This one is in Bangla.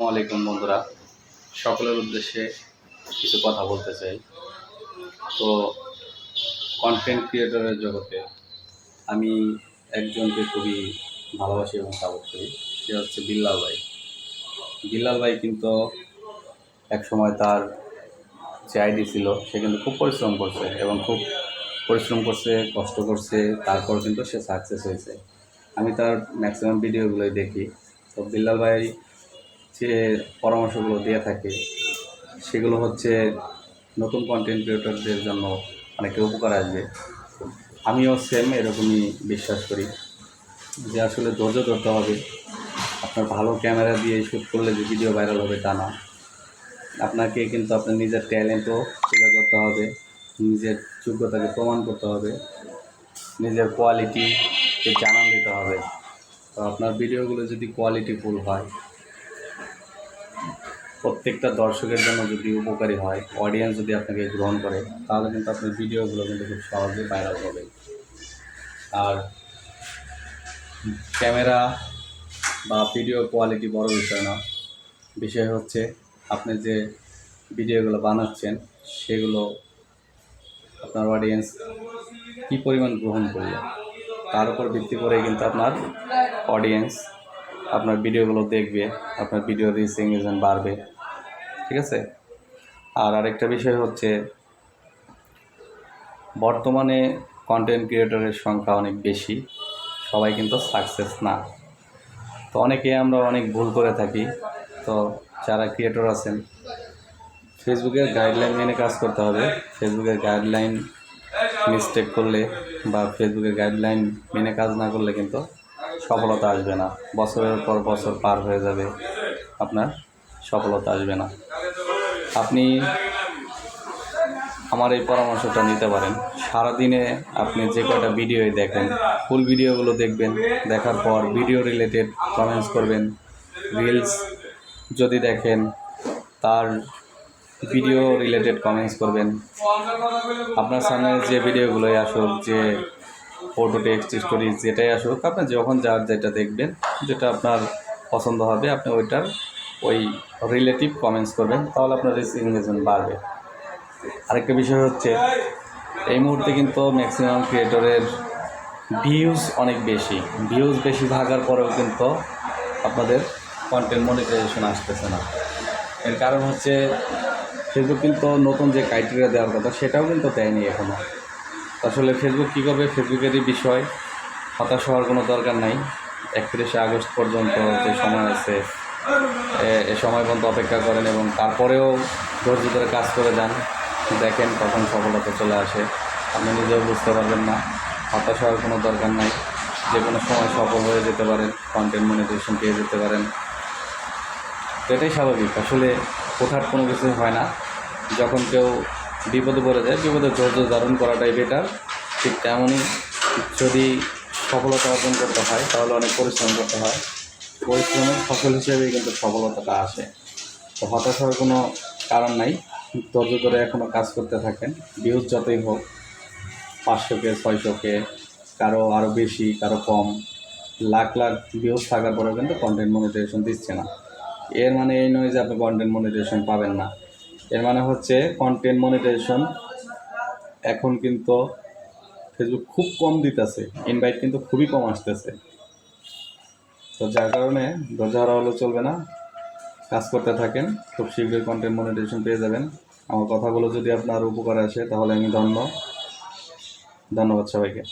আলাইকুম বন্ধুরা। সকলের উদ্দেশ্যে কিছু কথা বলতে চাই। তো কন্টেন্ট ক্রিয়েটরের জগতে আমি একজনকে খুবই ভালোবাসি এবং সাপোর্ট করি। সে হচ্ছে বিল্লাল ভাই। বিল্লাল ভাই কিন্তু এক সময় তার যে আইডি ছিল, সে কিন্তু খুব পরিশ্রম করছে এবং খুব পরিশ্রম করছে, কষ্ট করছে, তারপর কিন্তু সে সাকসেস হয়েছে। আমি তার ম্যাক্সিমাম ভিডিওগুলোই দেখি। তো বিল্লাল ভাই যে পরামর্শগুলো দিয়ে থাকে, সেগুলো হচ্ছে নতুন কন্টেন্ট ক্রিয়েটরদের জন্য অনেকে উপকার আসবে। আমিও সেম এরকমই বিশ্বাস করি যে আসলে ধৈর্য ধরতে হবে। আপনার ভালো ক্যামেরা দিয়ে শ্যুট করলে যে ভিডিও ভাইরাল হবে তা না। আপনাকে কিন্তু আপনার নিজের ট্যালেন্টও তুলে ধরতে হবে, নিজের যোগ্যতাকে প্রমাণ করতে হবে, নিজের কোয়ালিটিকে জানান দিতে হবে। তো আপনার ভিডিওগুলো যদি কোয়ালিটিফুল হয় প্রত্যেকটা দর্শকের জন্য যদি উপকারী হয় অডিয়েন্স যদি আপনাকে গ্রহণ করে, তাহলে কিন্তু আপনার ভিডিওগুলো কিন্তু খুব সহজে ভাইরাল হবে। আর ক্যামেরা বা ভিডিও কোয়ালিটি বড় বিষয় না। বিষয় হচ্ছে আপনি যে ভিডিওগুলো বানাচ্ছেন, সেগুলো আপনার অডিয়েন্স কী পরিমাণ গ্রহণ করল, তার উপর ভিত্তি করে কিন্তু আপনার অডিয়েন্স আপনার ভিডিওগুলো দেখবে, আপনার ভিডিও রিচ এঙ্গেজমেন্ট বাড়বে। ঠিক আছে? আর আরেকটা বিষয় হচ্ছে, বর্তমানে কন্টেন্ট ক্রিয়েটরের সংখ্যা অনেক বেশি, সবাই কিন্তু সাকসেস না। তো অনেকে আমরা অনেক ভুল করে থাকি, তো যারা ক্রিয়েটর আছেন ফেসবুকের গাইডলাইন মেনে কাজ করতে হবে। ফেসবুকের গাইডলাইন মিস্টেক করলে বা ফেসবুকের গাইডলাইন মেনে কাজ না করলে কিন্তু সফলতা আসবে না। বছরের পর বছর পার হয়ে যাবে, আপনার সফলতা আসবে না। আপনি আমার এই পরামর্শটা নিতে পারেন। সারাদিনে আপনি যে কয়টা ভিডিওই দেখেন, ফুল ভিডিওগুলো দেখবেন, দেখার পর ভিডিও রিলেটেড কমেন্টস করবেন রিলস যদি দেখেন, তার ভিডিও রিলেটেড কমেন্টস করবেন। আপনার সামনে যে ভিডিওগুলোই আসুক, যে ফটো টেক্সট স্টোরি যেটাই আসুক, আপনি যখন যার যেটা দেখবেন, যেটা আপনার পছন্দ হবে, আপনি ওইটার ওই রিলেটিভ কমেন্টস করবেন, তাহলে আপনার রিচ এঙ্গেজমেন্ট বাড়বে। আরেকটা বিষয় হচ্ছে, এই মুহূর্তে কিন্তু ম্যাক্সিমাম ক্রিয়েটরের ভিউজ অনেক বেশি। ভিউজ বেশি থাকার পরেও কিন্তু আপনাদের কন্টেন্ট মনিটাইজেশন আসতেছে না। এর কারণ হচ্ছে ফেসবুক কিন্তু নতুন যে ক্রাইটেরিয়া দেওয়ার কথা, সেটাও কিন্তু দেয়নি এখনও আসলে ফেসবুক কী করবে? ফেসবুকেরই বিষয়। হতাশ হওয়ার কোনো দরকার নাই। একত্রিশে আগস্ট পর্যন্ত যে সময় আছে এ- সময় পর্যন্ত অপেক্ষা করেন এবং তারপরেও ধৈর্য ধরে কাজ করে যান। দেখেন কখন সফলতা চলে আসে। আপনি নিজেও বুঝতে পারবেন না। হতাশ হওয়ার কোনো দরকার নাই। যে কোনো সময় সফল হয়ে যেতে পারেন কন্টেন্ট মনিটাইজেশন পেয়ে যেতে পারেন। এটাই স্বাভাবিক। আসলে কোঠার কোনো কিছু হয় না। যখন কেউ বিপদে পড়ে যায় বিপদে ধৈর্য ধারণ করাটাই বেটার ঠিক তেমনই যদি সফলতা অর্জন করতে হয়, তাহলে অনেক পরিশ্রম করতে হয়। পরিশ্রমের ফসল হিসেবেই কিন্তু সফলতাটা আসে। তো হতাশ হওয়ার কোনো কারণ নাই। ধৈর্য ধরে এখনও কাজ করতে থাকেন। ভিউজ যতই হোক পাঁচশোকে ছয়শোকে কারও আরও বেশি, কারও কম, লাখ লাখ ভিউজ থাকার পরেও কিন্তু কন্টেন্ট মনিটাইজেশন দিচ্ছে না। এর মানে এই নয় যে আপনি কন্টেন্ট মনিটাইজেশন পাবেন না। এর মানে হচ্ছে কন্টেন্ট মনিটাইজেশন এখন কিন্তু ফেসবুক খুব কম দিতেছে। ইনভাইট কিন্তু খুবই কম আসতেছে। তো যার কারণে ধৈর্য হারা হলে চলবে না। কাজ করতে থাকেন, খুব শীঘ্রই কন্টেন্ট মনিটেশন পেয়ে যাবেন। আমার কথাগুলো যদি আপনার উপকার আসে, তাহলে আমি ধন্য। ধন্যবাদ সবাইকে।